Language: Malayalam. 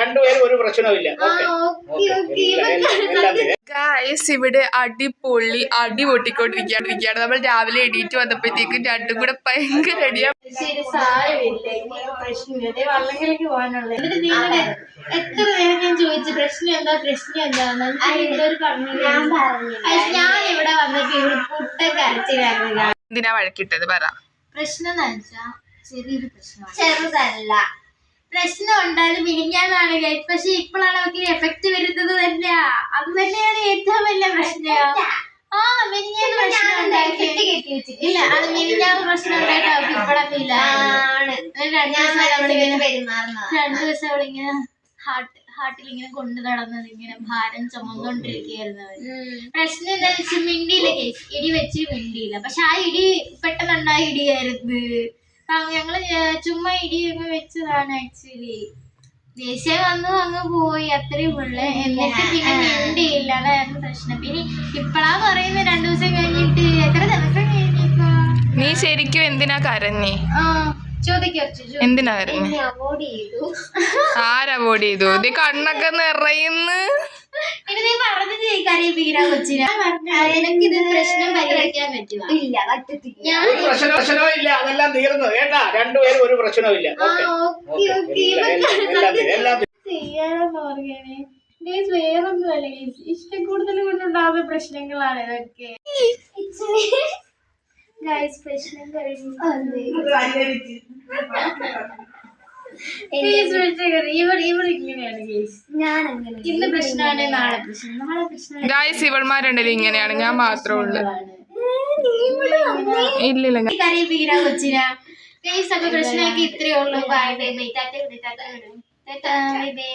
രണ്ടുപേരും ഒരു പ്രശ്നവും ഗായസ് ഇവിടെ അടിപൊളി അടി പൊട്ടിക്കൊണ്ടിരിക്കുകയാണ് നമ്മൾ രാവിലെ എണീറ്റ് വന്നപ്പോഴത്തേക്കും രണ്ടും കൂടെ ഭയങ്കര അടിയാ എത്ര നേരം ഞാൻ ചോദിച്ചു? പ്രശ്നം എന്താ? പ്രശ്നം എന്താന്ന്? ഞാൻ ഇവിടെ വന്നപ്പോ ഇവിടെ പുട്ടൻ കരച്ചിലായിരുന്നു എന്തിനാ വഴക്കിട്ടത്? പറ. പ്രശ്നം ചെറിയൊരു പ്രശ്നം ചെറുതല്ല. പ്രശ്നം ഉണ്ടായത് മിനിഞ്ഞാന്നാണ് guys. പക്ഷെ ഇപ്പോഴാണ് അവർക്ക് എഫക്ട് വരുന്നത് തന്നെ. അത് തന്നെയാണ് ഏറ്റവും വലിയ പ്രശ്നം. ആ മിനിഞ്ഞാന്ന് പ്രശ്നം ഉണ്ടാക്കി ഇല്ല അത് മിനിഞ്ഞാന്ന് പ്രശ്നം ഉണ്ടായിട്ട് അവർക്ക് ഇപ്പോഴൊക്കെ ഇല്ല. രണ്ടു ദിവസം അവളിങ്ങനെ രണ്ടു ദിവസം അവളിങ്ങനെ ഹാർട്ട് ഹാർട്ടിൽ ഇങ്ങനെ കൊണ്ടു നടന്നത് ഇങ്ങനെ ഭാരം ചുമന്നുകൊണ്ടിരിക്കുകയായിരുന്നു പ്രശ്നം എന്താ വെച്ചാൽ മിണ്ടിയില്ല കേസ് ഇടി വെച്ച് മിണ്ടിയില്ല. പക്ഷെ ആ ഇടി പെട്ടെന്നുണ്ടായ ഇടിയായിരുന്നു. ഞങ്ങൾ ചുമ്മാ ഇടി വെച്ചതാണ് ആക്ച്വലി ദേഷ്യം വന്നു അങ്ങ് പോയി. അത്രയും ഉള്ളു. എന്നിട്ട് പിന്നെ മിണ്ടിയില്ല അതായിരുന്നു പ്രശ്നം. പിന്നെ ഇപ്പഴാ പറയുന്നത് രണ്ടു ദിവസം കഴിഞ്ഞിട്ട്. എത്ര ദിവസം കഴിഞ്ഞിപ്പോ നീ ശരിക്കും എന്തിനാ കരഞ്ഞേ? ആ എന്തിനാ കരഞ്ഞേ? അവോയ്ഡ് ചെയ്തു. ആര് അവോയ്ഡ് ചെയ്തു? ഇത് കണ്ണൊക്കെ നിറയുന്നു. ഇനി നീ പറഞ്ഞത് കരയിപ്പിക്കാൻ കൊച്ചിനെ. എനിക്ക് ഇത് പ്രശ്നം പരിഹരിക്കാൻ പറ്റുക ഇല്ല പറ്റത്തില്ല. ഞാൻ ഒരു പ്രശ്നം പ്രശ്നവും ഇല്ല അതെല്ലാം തീർന്നു. കേട്ടാ? രണ്ടുപേരും ഒരു ഓക്കേ, ഓക്കെ ഓക്കെ എല്ലാം തരും എല്ലാം തരും. ചെയ്യാനെന്ന് പറയണേ ഗൈസ് വേറൊന്നുമല്ല ഗൈസ്. ഇഷ്ടം കൂടുതൽ കൊണ്ടുണ്ടാവുന്ന പ്രശ്നങ്ങളാണ് ഇതൊക്കെ. ഗൈസ് പ്രശ്നം കഴിഞ്ഞു ഇന്ന് പ്രശ്നമാണ് നാളെ പ്രശ്നം. നാളെ പ്രശ്നം. ഗായ്സ് ഇവൾമാരുണ്ടല്ലോ ഇങ്ങനെയാണ്. ഞാൻ മാത്രമേ ഉള്ളൂ. ഇല്ലില്ല. കരയിപ്പിക്കാൻ കൊച്ചിന. ഗൈസ് അപ്പൊ പ്രശ്നമൊക്കെ ഇത്രയേ ഉള്ളൂ. ബൈ ബൈ ബൈ ടാറ്റ ബൈ ടാറ്റ ബൈ ബൈ